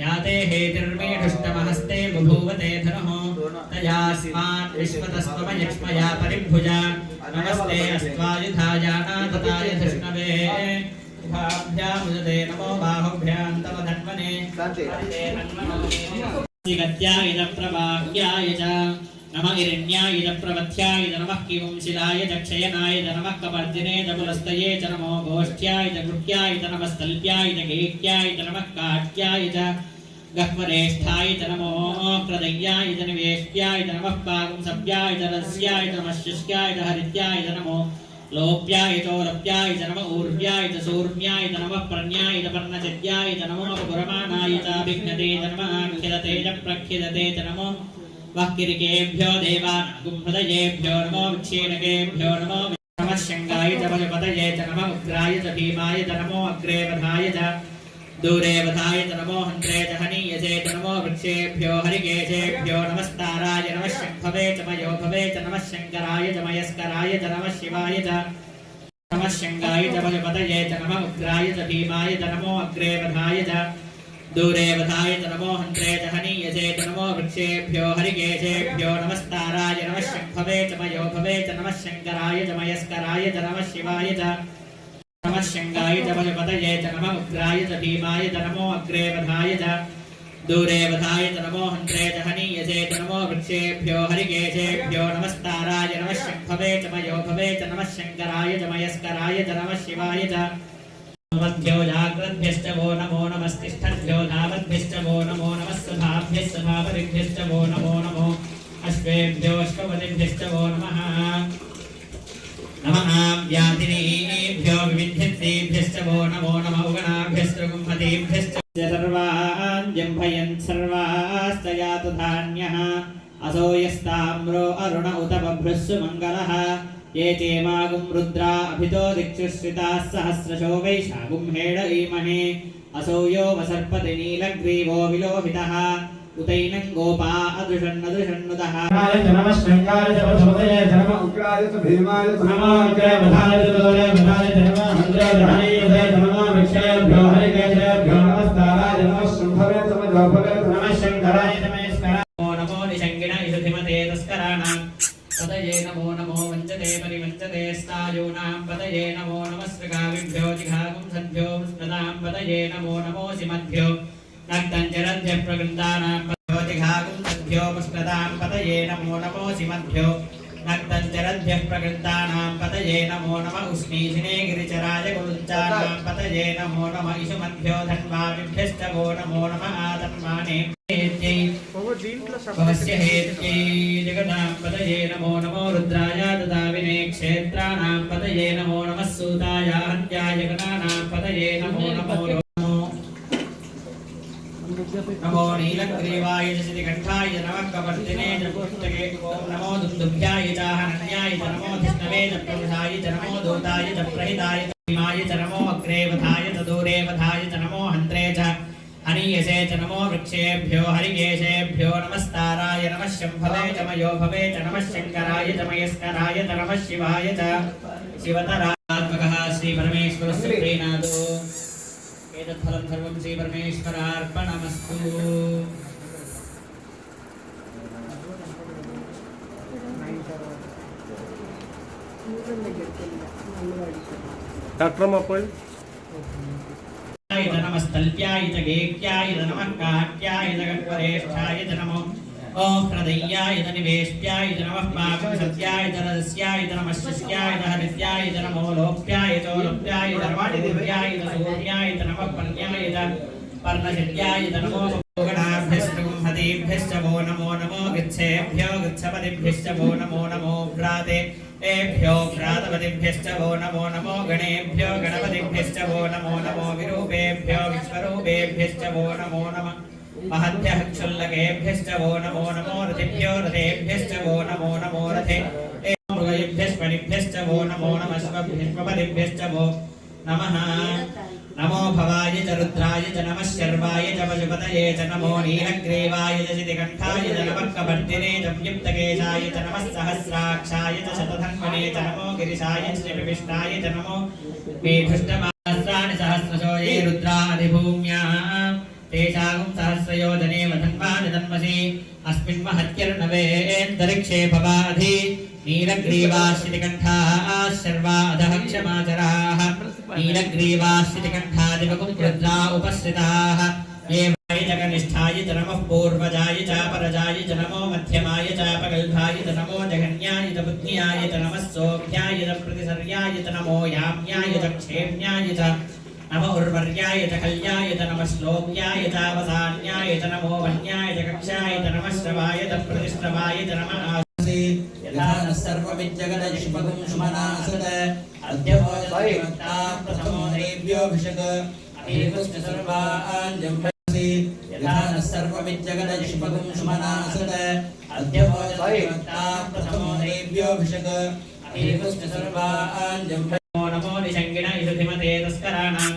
याते हेतिर्मेढुष्टमहस्ते बभूवते धनुः। तयास्मान् विश्वतस्त्वमयक्ष्मया परिभुजा। नमस्ते अस्त्वायुधायानाथताय धृष्णवे उभाभ्यामुदते नमो बाहुभ्यां तव धन्वने। गत्याय च प्रवाह्याय च। నమ హిరణ్యాయుధ ప్రవత్యాయుధ నమ కివంశిలాయ దక్షయనాయుధ నమ కవర్దినే దపులస్తయే చ నమో గోష్ఠ్యాయుధ గృహ్యాయుధ నమ స్థల్ప్యాయుధ గేహ్యాయుధ నమ కాట్యాయుధ గహ్వరేష్ఠాయుధ నమో ప్రదయ్యాయుధ నివేష్ట్యాయుధ నమ పాగం సభ్యాయుధ రస్యాయుధ నమ శుష్క్యాయుధ హరిత్యాయుధ నమో లోప్యాయుతోరప్యాయుధ నమ ఊర్వ్యాయుధ సూర్మ్యాయుధ నమ ప్రన్యాయుధ పర్ణచద్యాయుధ నమో పురమాణాయుధాభిఘ్నతే నమ ఆఖ్యదతే ప్రఖ్యదతే నమో वक्किरिकेभ्यो देवानागुम्हृदयेभ्यो नमो विक्षीणकेभ्यो नमो नमः च पशुपतये च नमः मुद्राय च भीमाय च नमो अग्रेवधाय च दूरे वधाय च नमो हन्त्रे च हनीयसे च नमो वृक्षेभ्यो हरिकेशेभ्यो नमस्ताराय नमः शङ्खवे च मयो भवे च नमः शङ्कराय च मयस्कराय च नमः शिवाय च नमः शङ्गाय च पशुपतये च नमः उग्राय च भीमाय च नमो अग्रेवधाय च दूरे वधाय नमो हन्त्रे च हनीयसे च नमो वृक्षेभ्यो हरिकेशेभ्यो नमस्ताराय नमः शम्भवे च मयोभवे च नमः शङ्कराय च मयस्कराय च नमः शिवाय च नमः शङ्गाय च बलपतये च नमः उग्राय च भीमाय च नमो अग्रे वधाय च दूरे वधाय च नमो हन्त्रे च हनीयसे च नमो वृक्षेभ्यो हरिकेशेभ्यो नमस्ताराय नमः शम्भवे च मयोभवे च नमः शङ्कराय च मयस्कराय च नमः शिवाय च मध्यो जाग्रद्भ्यश्च वो नमो नमस्तिष्ठद्भ्यो धावद्भ्यश्च वो नमो नमः सभाभ्यः सभापतिभ्यश्च वो नमो नमो अश्वेभ्यो अश्वपतिभ्यश्च वो नमः नमः व्याधिनीभ्यो विविध्यन्तेभ्यश्च वो नमो नमः उगणाभ्यश्च गुम्फतेभ्यश्च सर्वान् जम्भयन् सर्वाश्च यातु धान्यः असो यस्ताम्रो अरुण उत बभ्रुस्सु मङ्गलः ये चेमागुं रुद्रा अभितो दिक्षुश्रिताः सहस्रशो वैशागुं हेड ईमहे असौ यो वसर्पति नीलग्रीवो विलोहितः उतैनं गोपा अदृशन्नदृशन्नुतः शङ्कराय च नमः शङ्कराय च वसुपतये च नमः उग्राय च भीमाय च नमो अग्रेवधाय च दोरे वधाय च नमः हन्त्रे च हनीयसे च नमः वृक्षेभ्यो हरिकेशेभ्यो नमस्ताराय नमः शम्भवे च मयोभवे च नमः शङ्कराय च महेश्वराय नमो नमो निषङ्गिण इषुधिमते तस्कराणां पतये नमो नमो वञ्चते परिवञ्चते स्तायूनां पतये नमो नमस्कृगाविभ्यो जिघागुं सद्भ्यो स्मृतां पतये नमो नमोऽसि मद्भ्यो नक्तञ्जरद्भ्यः प्रकृन्तानां पतयो जिघागुं सद्भ्यो स्मृतां पतये नमो नमोऽसि मद्भ्यो नक्तञ्जरद्भ्यः प्रकृन्तानां पतये नमो नम उष्णीषिणे गिरिचराय गुरुञ्चानां पतये नमो नम इषुमद्भ्यो धन्वामिभ्यश्च वो नमो नम आतन्माने भवस्य हेत्यै जगदां पतये नमो नमो रुद्राय ददाविने क्षेत्राणां पतये नमो नमः सूताय हत्याय गणानां पतये नमो नमो नमो नमो नीलग्रीवाय च श्रीकण्ठाय च नमः कपर्दिने च पुस्तके ॐ नमो दुन्दुभ्याय च हनन्याय च नमो धिष्णवे च प्रवृधाय च नमो दूताय च प्रहिताय च भीमाय च नमो अग्रेवधाय च दूरेवधाय च नमो हन्त्रे च अनीयसे च नमो वृक्षेभ्यो हरिकेशेभ्यो नमस्ताराय नमः शम्भवे च मयो भवे च नमः शङ्कराय च मयस्कराय च नमः शिवाय च शिवतरात्मकः श्रीपरमेश्वरस्य एतत्फलं सर्वं श्रीपरमेश्वरार्पणमस्तु। डॉक्टर अम्मा च नमस्तल्प्याय च गेह्याय च नमः काट्याय च गह्वरेष्ठाय च नमो ओ हृदय्याय च निवेश्याय च नमः पाकसत्याय च रदस्याय च नमः शिष्याय च हरित्याय च नमो लोप्याय च लोप्याय च नमः च सूर्याय च नमः पर्ण्याय च पर्णशल्याय च नमो गणाभ्यश्च गुंहतीभ्यश्च वो नमो नमो गच्छेभ्यो गच्छपतिभ्यश्च वो नमो नमो भ्राते ఏభ్యో భ్రాతపతిభ్యశ్చ వో నమో నమో గణేభ్యో గణపతిభ్యశ్చ వో నమో నమో విరూపేభ్యో విశ్వరూపేభ్యశ్చ వో నమో నమ మహత్యః క్షుల్లకేభ్యశ్చ వో నమో నమో రథిభ్యో రథేభ్యశ్చ వో నమో నమో రథే మృగేభ్యశ్వనిభ్యశ్చ వో నమో నమ శివభ్యశ్వపదిభ్యశ్చ వో నమః नमो भवाय च रुद्राय च नमः शर्वाय च पशुपतये च नमो नीलग्रीवाय च शितिकण्ठाय च नमः कपर्दिने च व्युक्तकेशाय च नमः सहस्राक्षाय च शतधन्वने च नमो गिरिशाय च निविष्टाय च नमो मेढुष्टमास्राणि सहस्रशो ये रुद्रादिभूम्याः तेषागुं सहस्रयोजने वधन्वानि तन्मसि अस्मिन् महत्यर्णवेऽन्तरिक्षे भवाधि नीलग्रीवाश्रितिकण्ठाः शर्वा अधः क्षमाचराः नीलग्रीवाश्रितिकण्ठादिवकुं रुद्रा उपश्रिताः एवाय च कनिष्ठाय च नमः पूर्वजाय चापरजाय च नमो मध्यमाय चापगल्भाय च नमो जगन्याय च बुद्ध्याय च नमः सोऽभ्याय च प्रतिसर्याय च नमो याम्याय च क्षेम्याय च नम उर्वर्याय च कल्याय च नमः श्लोक्याय चावसान्याय च नमो वन्याय च कक्षाय च नमः श्रवाय च प्रतिश्रवाय च नमः आसि यथा नः सर्वमिज्जगदजिष्मगुं सुमनासत अद्य भोजनता प्रथमो देव्योऽभिषक अहेतुश्च सर्वाञ्जम्भसि यथा नः सर्वमिज्जगदजिष्मगुं सुमनासत अद्य भोजनता प्रथमो देव्योऽभिषक अहेतुश्च सर्वाञ्जम्भ नमो नमो निषङ्गिण इषुधिमते तस्कराणां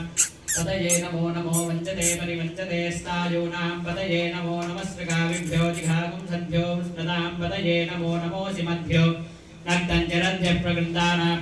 पदये नमो नमो वञ्चते परिवञ्चते स्तायूनां पदये नमो नमस्कृगाविभ्यो जिघागुं सद्भ्यो स्मृतां पदये नमो नमोऽसि मध्यो नक्तञ्चरद्भ्यः प्रकृन्दानां